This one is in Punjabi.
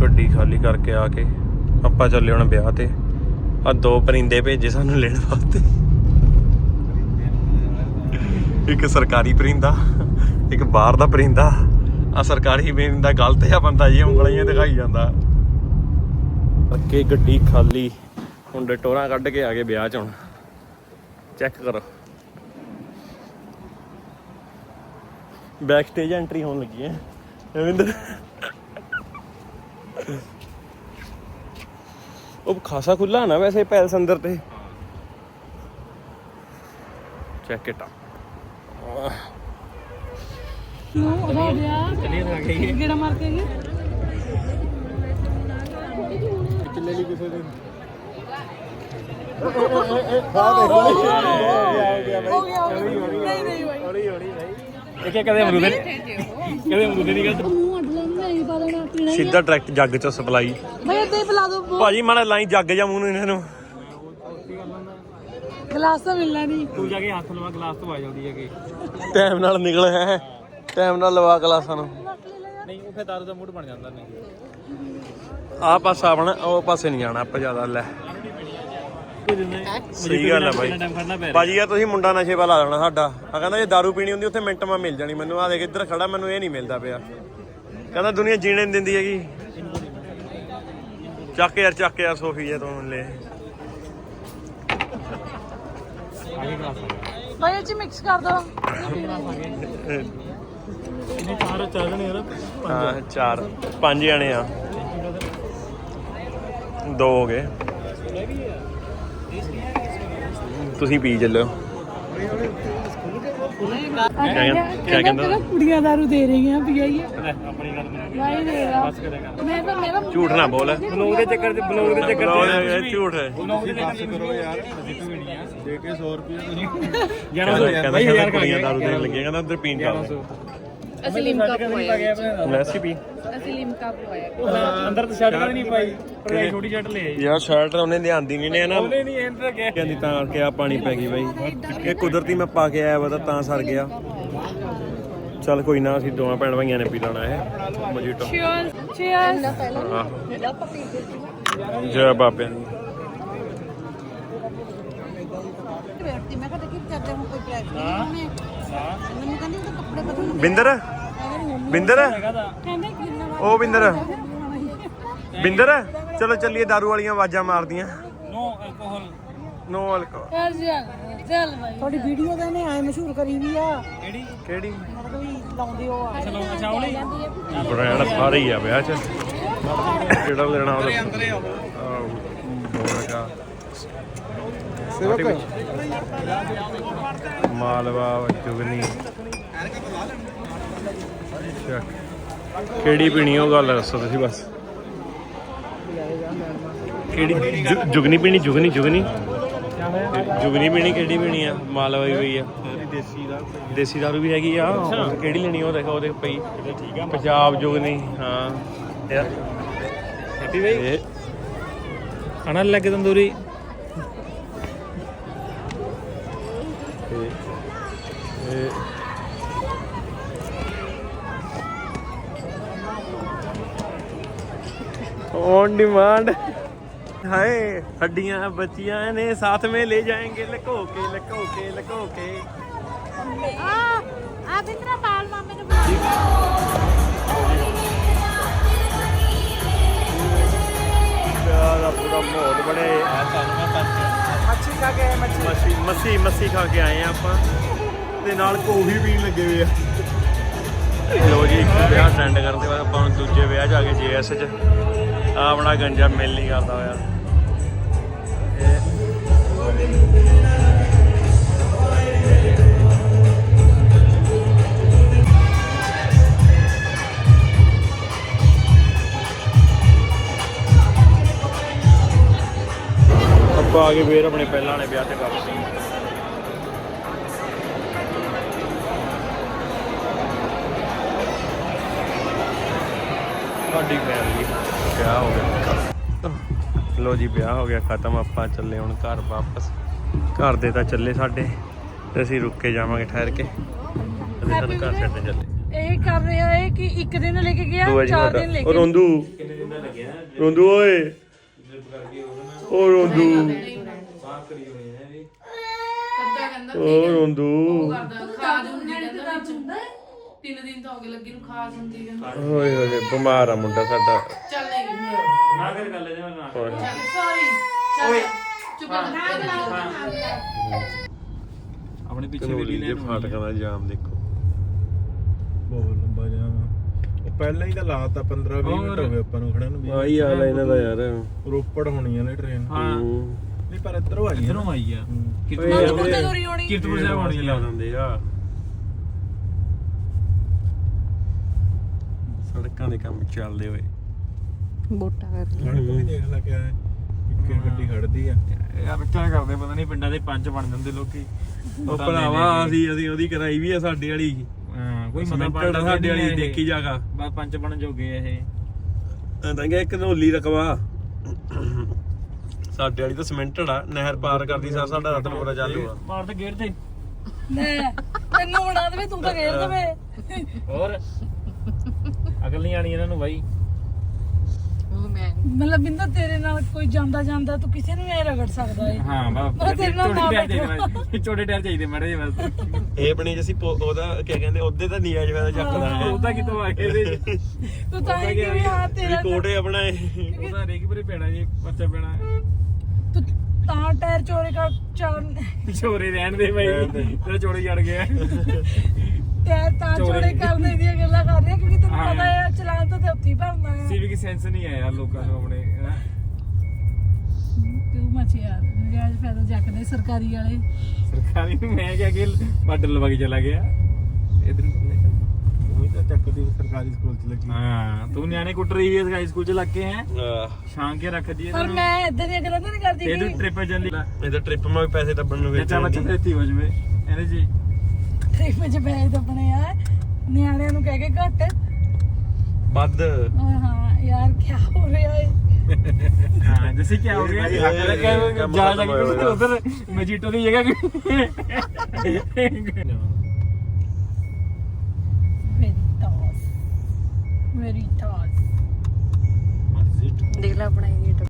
ਗੱਡੀ ਖਾਲੀ ਕਰਕੇ ਆ ਕੇ ਆਪਾਂ ਚੱਲੇ ਹੁਣ ਵਿਆਹ ਤੇ। ਆ ਦੋ ਪਰਿੰਦੇ ਭੇਜੇ ਸਾਨੂੰ ਲੈਣ ਵਾਸਤੇ। ਇੱਕ ਸਰਕਾਰੀ ਪਰਿੰਦਾ, ਇੱਕ ਬਾਹਰ ਦਾ ਪਰਿੰਦਾ। ਆ ਸਰਕਾਰੀ ਪਰਿੰਦਾ ਗਲਤ ਆ ਬੰਦਾ ਜੀ ਉਂਗਲੀਆਂ ਦਿਖਾਈ ਜਾਂਦਾ। ਅੱਗੇ ਗੱਡੀ ਖਾਲੀ, ਹੁਣ ਟੋਰਾਂ ਕੱਢ ਕੇ ਆ ਗਏ ਵਿਆਹ ਚ ਹੁਣ। ਚੈੱਕ ਕਰੋ। ਬੈਕ ਸਟੇਜ ਐਂਟਰੀ ਹੋਣ ਲੱਗੀ ਹੈ। ਰਵਿੰਦਰ ਉਹ ਖਾਸਾ ਖੁੱਲਾ ਨਾ ਵੈਸੇ ਪੈਲਸ ਅੰਦਰ ਤੇ। ਚੈੱਕ ਇਟ ਨੂੰ ਹੋ ਗਿਆ। ਚਲਿਏ ਆ ਗਈ ਕਿਹੜਾ ਮਾਰ ਕੇ ਗਈ ਕਿੱਲੇ ਲਈ ਕਿਸੇ ਦੇ। ਹੋ ਗਿਆ ਨਹੀਂ ਨਹੀਂ ਹੋਈ ਇਹ ਕਿ ਕਦੇ ਅਮਰੂਦ? ਕਦੇ ਅਮਰੂਦ ਨਹੀਂ ਗੱਲ। ਪਾ ਦੇਣਾ ਪੀਣਾ ਹੀ ਸਿੱਧਾ ਡਾਇਰੈਕਟ ਜੱਗ ਚੋਂ ਸਪਲਾਈ। ਬਈ ਇੱਦਾਂ ਹੀ ਪਿਲਾ ਦੋ ਭਾਜੀ ਮਾੜਾ ਲਾਈ ਜੱਗ ਜਾਂ ਮੂੰਹ ਨੂੰ ਇਹਨਾਂ ਨੂੰ। ਗਲਾਸ ਤਾਂ ਮਿਲਣਾ ਨਹੀਂ ਤੂੰ ਜਾ ਕੇ ਹੱਥ ਲਵਾ ਗਲਾਸ ਤੋਂ ਆ ਜਾਂਦੀ ਹੈ ਕਿ ਟਾਈਮ ਨਾਲ ਨਿਕਲ ਹੈ। ਟਾਈਮ ਨਾਲ ਲਵਾ ਕਲਾਸਾਂ ਨੂੰ। ਨਹੀਂ ਉਹ ਫਿਰ ਦਾਰੂ ਦਾ ਮੂਡ ਬਣ ਜਾਂਦਾ ਨਹੀਂ। ਆਹ ਪਾਸਾ ਆਪਣਾ ਉਹ ਪਾਸੇ ਨਹੀਂ ਜਾਣਾ ਆਪਾਂ ਜ਼ਿਆਦਾ ਲੈ। ਸਹੀ ਗੱਲ ਹੈ ਬਾਈ। ਬਾਜੀ ਯਾਰ ਤੁਸੀਂ ਮੁੰਡਾ ਨਸ਼ੇ ਵਾਲਾ ਲਾ ਦੇਣਾ ਸਾਡਾ। ਆ ਕਹਿੰਦਾ ਜੇ ਦਾਰੂ ਪੀਣੀ ਹੁੰਦੀ ਉੱਥੇ ਮਿੰਟ ਮਾ ਮਿਲ ਜਾਣੀ ਮੈਨੂੰ। ਆ ਦੇਖ ਇੱਧਰ ਖੜਾ ਮੈਨੂੰ ਇਹ ਨਹੀਂ ਮਿਲਦਾ ਪਿਆ। ਕਹਿੰਦਾ ਦੁਨੀਆ ਜੀਣੇ ਨਹੀਂ ਦਿੰਦੀ ਹੈਗੀ। ਚੱਕ ਯਾਰ ਚੱਕ ਯਾਰ ਸੋਫੀ ਜੇ ਤੂੰ ਲੈ। ਬਈ ਇਹ ਚ ਮਿਕਸ ਕਰ ਦੋ। ਇਹਨੇ ਚਾਰ ਯਾਰ ਹਾਂ ਚਾਰ। ਪੰਜ ਜਣੇ ਆ। ਦੋ ਹੋ ਗਏ। ਤੁਸੀਂ ਪੀ ਚੱਲੋ। ਕਿਆ ਕਹਿੰਦਾ? ਕੁੜੀਆਂ ਦਾਰੂ ਦੇ ਰਹੀਆਂ ਪੀਆਈਏ ਆਪਣੀ ਗੱਲ ਭਾਈ ਦੇ ਕਰੇਗਾ ਮੈਂ ਤਾਂ ਮੇਰਾ ਝੂਠ ਨਾ ਬੋਲ। ਬਲੌਗ ਦੇ ਚੱਕਰ ਤੇ ਬਲੌਗ ਦੇ ਚੱਕਰ ਬੋਲ ਝੂਠ ਹੈ। ਬਲੌਗ ਦੇ ਚੱਕਰ ਕਰੋ ਯਾਰ ਅਸੀਂ ਵੀ ਨਹੀਂ ਆ ਦੇ ਕੇ 100 ਰੁਪਏ ਤੁਸੀਂ। ਯਾਰ ਕਹਿੰਦਾ ਬਾਈ ਕਹਿੰਦਾ ਯਾਰ ਕੁੜੀਆਂ ਦਾਰੂ ਦੇਣ ਲੱਗੀਆਂ ਕਹਿੰਦਾ ਉਧਰ ਪੀਣ ਚੱਲ ਅਸੀਂ ਲਿਮਕਾ ਪਵਾਇਆ ਮੈਸੀ ਪੀ ਅਸੀਂ ਲਿਮਕਾ ਪਵਾਇਆ ਅੰਦਰ ਤਾਂ ਸ਼ਰਟ ਵੀ ਨਹੀਂ ਪਾਈ। ਪਰ ਇਹ ਛੋਟੀ ਸ਼ਰਟ ਲੈ ਆਈ। ਯਾਰ ਸ਼ਰਟ ਉਹਨੇ ਲਿਆਂਦੀ ਨਹੀਂ ਨੇ ਨਾ? ਉਹਨੇ ਨਹੀਂ ਐਂਟਰ ਗਿਆ ਕਹਿੰਦੀ ਤਾਂ ਕਰਕੇ ਆ ਪਾਣੀ ਪੈ ਗਈ ਬਾਈ। ਇਹ ਕੁਦਰਤੀ ਮੈਂ ਪਾ ਕੇ ਆਇਆ ਵਾ ਤਾਂ ਸਰ ਗਿਆ। ਚੱਲ ਕੋਈ ਨਾ ਅਸੀਂ ਦੋਵਾਂ ਭੈਣ ਭਾਈਆਂ ਨੇ ਪੀ ਲੈਣਾ ਇਹ ਮਜੀਟੋ। ਚੀਅਰਸ ਚੀਅਰਸ ਹਾਂ। ਜੈ ਬਾਬਿਆਂ ਦੀ ਬੈਠਦੀ ਮੈਂ ਕਿਹਾ ਦੇਖੀ ਕਰਦੇ ਹੁਣ ਕੋਈ ਪ੍ਰੈਸ ਨਹੀਂ ਉਹਨੇ ਮੈਨੂੰ ਕਹਿੰਦੀ ਉਹ ਕੱਪੜੇ ਬਦਲ ਬਿੰਦਰ? ਬਿੰਦਰ? ਕਹਿੰਦੇ ਕਿੰਨਾ ਉਹ ਬਿੰਦਰ। ਬਿੰਦਰ ਚਲੋ ਚੱਲੀਏ ਦਾਰੂ ਵਾਲੀਆਂ ਆਵਾਜ਼ਾਂ ਮਾਰਦੀਆਂ। ਨੋ ਐਲਕੋਹਲ ਨੋ ਜਾ ਚੱਲ ਭਾਈ ਤੁਹਾਡੀ ਵੀਡੀਓ ਤਾਂ ਇਹਨੇ ਐ ਮਸ਼ਹੂਰ ਕਰੀ ਵੀ ਆ। ਕਿਹੜੀ? ਕਿਹੜੀ? ਮਤਲਬ ਵੀ ਲਾਉਂਦੇ ਹੋ ਆ। ਚਲੋ ਅੱਛਾ ਉਹ ਲਈ ਬ੍ਰਾਂਡ ਸਾਰੇ ਹੀ ਆ ਵਿਆਹ ਚ। ਕਿਹੜਾ ਲੈਣਾ ਅੰਦਰੇ ਆਓ। ਬੋਲਗਾ ਸੇਵਕ। ਮਾਲਵਾ ਜੁਗਨੀ। ਕਿਹੜੀ ਪੀਣੀ ਉਹ ਗੱਲ ਦੱਸੋ ਤੁਸੀਂ ਬਸ। ਕਿਹੜੀ ਜੁਗਨੀ ਪੀਣੀ ਜੁਗਨੀ ਜੁਗਨੀ। ਜੁਗਨੀ ਪੀਣੀ ਕਿਹੜੀ ਪੀਣੀ ਆ? ਮਾਲਵਾ ਵੀ ਪਈ ਆ। ਦੇਸੀ ਦਾ ਦੇਸੀ ਦਾਰੂ ਵੀ ਹੈਗੀ ਆ। ਕਿਹੜੀ ਲੈਣੀ ਉਹ ਦੇਖੋ ਉਹਦੇ ਪਈ ਠੀਕ ਆ ਪੰਜਾਬ ਜੁਗਨੀ ਹਾਂ। ਹੈਪੀ ਬਈ। ਖਾਣਾ ਲੱਗੇ ਤੰਦੂਰੀ। ਔਨ ਡਿਮਾਂਡ ਹਾਏ ਹੱਡੀਆਂ ਬੱਚੀਆਂ ਨੇ ਸਾਥ ਮੇ ਲੈ ਜਾएंगे ਲਕੋ ਕੇ ਲਕੋ ਕੇ ਲਕੋ ਕੇ ਆ ਆ ਬਿੰਦਰਾ ਪਾਲ ਮਾਮੇ ਨੂੰ ਬੁਲਾ ਵਿਆਹ ਦਾ ਪੂਰਾ ਮਾਹੌਲ ਬਣਿਆ ਮੱਛੀ ਖਾ ਕੇ ਮੱਛੀ ਮੱਛੀ। ਮੱਛੀ ਮੱਛੀ ਖਾ ਕੇ ਆਏ ਆ ਆਪਾਂ। ਤੇ ਨਾਲ ਕੌਫੀ ਪੀਣ ਲੱਗੇ ਹੋਏ ਆ। ਲੋ ਜੀ, ਇੱਕ ਵਿਆਹ ਅਟੈਂਡ ਕਰਨ ਦੇ ਬਾਅਦ ਆਪਾਂ ਹੁਣ ਦੂਜੇ ਵਿਆਹ ਜਾ ਕੇ ਜੀਐਸ ਚ। ਆ ਆਪਣਾ ਗੰਜਾ ਮਿਲ ਨਹੀਂ ਕਰਦਾ ਹੋਇਆ। ਆਪਾਂ ਆ ਗਏ ਫੇਰ ਆਪਣੇ ਪਹਿਲਾਂ ਵਾਲੇ ਵਿਆਹ ਤੇ ਵਾਪਸ। ਸਾਡੀ ਫੈਮਿਲੀ ਵਿਆਹ ਹੋ ਗਿਆ। ਲੋ ਜੀ ਵਿਆਹ ਹੋ ਗਿਆ ਖਤਮ। ਆਪਾਂ ਚੱਲੇ ਹੁਣ ਘਰ ਵਾਪਸ। ਘਰ ਦੇ ਤਾਂ ਚੱਲੇ ਸਾਡੇ ਤੇ ਅਸੀਂ ਰੁੱਕ ਕੇ ਜਾਵਾਂਗੇ ਠਹਿਰ ਕੇ। ਅਸੀਂ ਸਾਨੂੰ ਘਰ ਛੱਡਣ ਚੱਲੇ। ਇਹ ਕਰ ਰਿਹਾ ਹੈ ਕਿ ਇੱਕ ਦਿਨ ਲੈ ਕੇ ਗਿਆ ਜੀ ਚਾਰ ਦਿਨ ਲੈ ਉਹ ਕੇ ਰੋਂਦੂ। ਕਿੰਨੇ ਦਿਨ ਦਾ ਰੋਂਦੂ। ਓਏ ਓ ਰੋਂਦੂ ਕੱਦਾ ਕਹਿੰਦਾ ਓ ਰੋਂਦੂ। ਕਰਦਾ ਖਾਜ ਹੁੰਦੀ ਕਹਿੰਦਾ ਵਿੱਚ ਤਿੰਨ ਦਿਨ ਤਾਂ ਹੋ ਗਏ ਲੱਗੀ ਨੂੰ ਖਾਜ ਹੁੰਦੀ ਕਹਿੰਦਾ ਓਏ ਹੋਏ ਬਿਮਾਰ ਆ ਮੁੰਡਾ ਸਾਡਾ। ਚੱਲ ਨਹੀਂ ਨਾ ਕਰ ਗੱਲ ਜਾ ਨਾ ਸੌਰੀ ਚੱਲ ਚੁੱਪ ਕਰ ਆਪਣੇ ਪਿੱਛੇ ਵੀ ਦੇ ਫਾਟਕਾਂ ਦਾ ਜਾਮ ਦੇਖੋ। ਬਹੁਤ ਲੰਬਾ ਜਾਮ ਆ। ਉਹ ਪਹਿਲਾਂ ਹੀ ਤਾਂ ਲਾਤਾ 15 20 ਮਿੰਟ ਹੋ ਗਏ ਆਪਾਂ ਨੂੰ ਖੜਨ ਨੂੰ ਵੀ। ਆਹੀ ਹਾਲ ਆ ਇਹਨਾਂ ਦਾ ਯਾਰ। ਰੋਪੜ ਹੋਣੀ ਆ ਨੇ ਟ੍ਰੇਨ ਹਾਂ। ਨਹੀਂ ਪਰ ਇੱਧਰੋਂ ਆਈ ਆ। ਇਧਰੋਂ ਆਈ ਆ। ਹੂੰ। ਕਿਰਤਪੁਰ ਤੇ ਦੋਰੀ ਹੋਣੀ ਕਿਰਤਪੁਰ ਸਾਹਿਬ ਆਉਣੀ ਲਾ ਆ ਦਿੰਦੇ ਆ। ਸੜਕਾਂ ਦੇ ਕੰਮ ਚੱਲਦੇ ਹੋਏ। ਬੋਟਾ ਕਰ ਸੜਕ ਵੀ ਦੇਖ ਲੈ ਕਿਆ ਹੈ ਇੱਕ ਗੱਡੀ ਖੜਦੀ ਆ। ਯਾਰ ਕਿਆ ਕਰਦੇ ਪਤਾ ਨਹੀਂ ਪਿੰਡਾਂ ਦੇ ਪੰਚ ਬਣ ਜਾਂਦੇ ਲੋਕੀ। ਉਹ ਭਰਾਵਾ ਅਸੀਂ ਅਸੀਂ ਉਹਦੀ ਕਰਾਈ ਵੀ ਆ ਸਾਡੇ ਵਾਲੀ। ਹਾਂ ਕੋਈ ਮਤਲਬ ਆ ਸਾਡੇ ਵਾਲੀ ਦੇਖੀ ਜਾਗਾ। ਬਸ ਪੰਚ ਬਣ ਜੋਗੇ ਇਹ। ਤਾਂ ਕਿ ਇੱਕ ਨੋਲੀ ਰਕਵਾ ਸਾਡੇ ਵਾਲੀ ਤਾਂ ਸਮੈਂਟਡ ਆ ਨਹਿਰ ਪਾਰ ਕਰਦੀ ਸਾਰ ਸਾਡਾ ਰਤਨਪੁਰਾ ਚਾਲੂ ਆ ਮਾਰ ਤੇ ਗੇੜ ਤੇ। ਲੈ ਤੈਨੂੰ ਬਣਾ ਦੇਵੇ ਤੂੰ ਤਾਂ ਘੇਰ ਦੇਵੇ। ਹੋਰ? ਅਕਲ ਨਹੀਂ ਆਣੀ ਇਹਨਾਂ ਨੂੰ ਬਾਈ। ਉਹ ਮੈਂ ਮਤਲਬ ਬਿੰਦਰ ਤੇਰੇ ਨਾਲ ਕੋਈ ਜਾਂਦਾ ਜਾਂਦਾ ਤੂੰ ਕਿਸੇ ਨੂੰ ਐ ਰਗੜ ਸਕਦਾ ਏ। ਹਾਂ ਮੈਂ ਬਸ ਤੇਰੇ ਨਾਲ ਨਾ ਛੋਟੇ ਟਾਇਰ ਚਾਹੀਦੇ ਛੋਟੇ ਟਾਇਰ ਚਾਹੀਦੇ ਮਾੜੇ ਬਸ। ਇਹ ਬਣੀ ਜਿਸੀ ਉਹਦਾ ਕੀ ਕਹਿੰਦੇ ਉਹਦੇ ਤਾਂ ਨੀਆ ਜਿਹਾ ਚੱਕਦਾ ਹੈ ਉਹਦਾ ਕਿਤੋਂ ਆ ਚ? ਤੂੰ ਤਾਂ ਹੀ ਕਿਵੇਂ ਆ ਤੇਰਾ ਕੋਟੇ ਆਪਣਾ ਇਹ ਉਹਦਾ ਰੇਗੀ ਪਰੇ ਪੈਣਾ ਜੀ ਪਰਚਾ ਪੈਣਾ। ਤੂੰ ਤਾਂ ਟਾਇਰ ਚੋਰੇ ਕਰ ਚਾਰ ਚੋਰੇ ਰਹਿਣ ਦੇ ਬਾਈ। ਤੇਰਾ ਚੋਰੀ ਜੜ ਗਿਆ। ਟਾਇਰ ਤਾਂ ਦੀਆਂ ਗੱਲਾਂ ਕਰ ਰਿਹਾ ਕਿਉਂਕਿ ਤੈਨੂੰ ਹਾਂ। ਪਤਾ ਹੈ ਚਲਾਨ ਤਾਂ ਤੇ ਉੱਥੇ ਹੀ ਭਰਨਾ ਹੈ। ਸਿਵਿਕ ਸੈਂਸ ਨਹੀਂ ਆਇਆ ਯਾਰ ਲੋਕਾਂ ਨੂੰ ਆਪਣੇ ਹੈਂ। ਤੂੰ ਮੱਛੀ ਯਾਰ ਵਿਆਜ ਫਾਇਦਾ ਜੱਕਦੇ ਸਰਕਾਰੀ ਵਾਲੇ। ਸਰਕਾਰੀ ਨੂੰ ਮੈਂ ਕਿਹਾ ਕਿ ਬਾਰਡਰ ਲਵਾ ਕੇ ਚਲਾ ਗਿਆ। ਇਧਰ ਉਹੀ ਤਾਂ ਚੱਕਦੀ ਸਰਕਾਰੀ ਸਕੂਲ ਚ ਲੱਗੀ। ਹਾਂ ਤੂੰ ਨਿਆਣੇ ਕੁੱਟ ਰਹੀ ਹੈ ਸਰਕਾਰੀ ਸਕੂਲ ਚ ਲੱਗ ਕੇ ਹੈ? ਛਾਂ ਕੇ ਰੱਖਦੀ ਹੈ ਪਰ ਮੈਂ ਇਦਾਂ ਦੀਆਂ ਗੱਲਾਂ ਤਾਂ ਨਹੀਂ ਕਰਦੀ ਇਹਦੇ ਟ੍ਰਿਪ ਚੱਲੀ। ਇਹਦਾ ਟ੍ਰਿਪ ਮਾ ਵੀ ਪੈਸੇ ਦੱਬਣ ਨੂੰ ਬੱਚਾ ਬੱਚਾ ਤੇ ਇੱਥੇ ਹੋ ਜਵੇ। ਇਹਦੇ ਜੀ ਟ੍ਰਿਪ ਵਿੱਚ ਬੈਜ ਦੱਬਣੇ ਆ ਨਿਆਣਿਆਂ ਨੂੰ ਕਹਿ ਕੇ ਘੱਟ। ਵੱਧ। ਹਾਂ ਹਾਂ ਯਾਰ ਕੀ ਹੋ ਰਿਹਾ ਹੈ ਹਾਂ ਜੈਸੇ ਕੀ ਹੋ ਗਿਆ ਇਹ- ਇਹ- ਇਹ ਕੰਮ ਜਾ ਖਤਮ ਜਾ ਹੋਇਆ। ਉਧਰ ਮਜੀਟੋ ਦੀ ਜਗ੍ਹਾ ਵੈਰੀ ਟੌਸ ਦੇਖ ਲੈ ਆਪਣਾ ਇਹ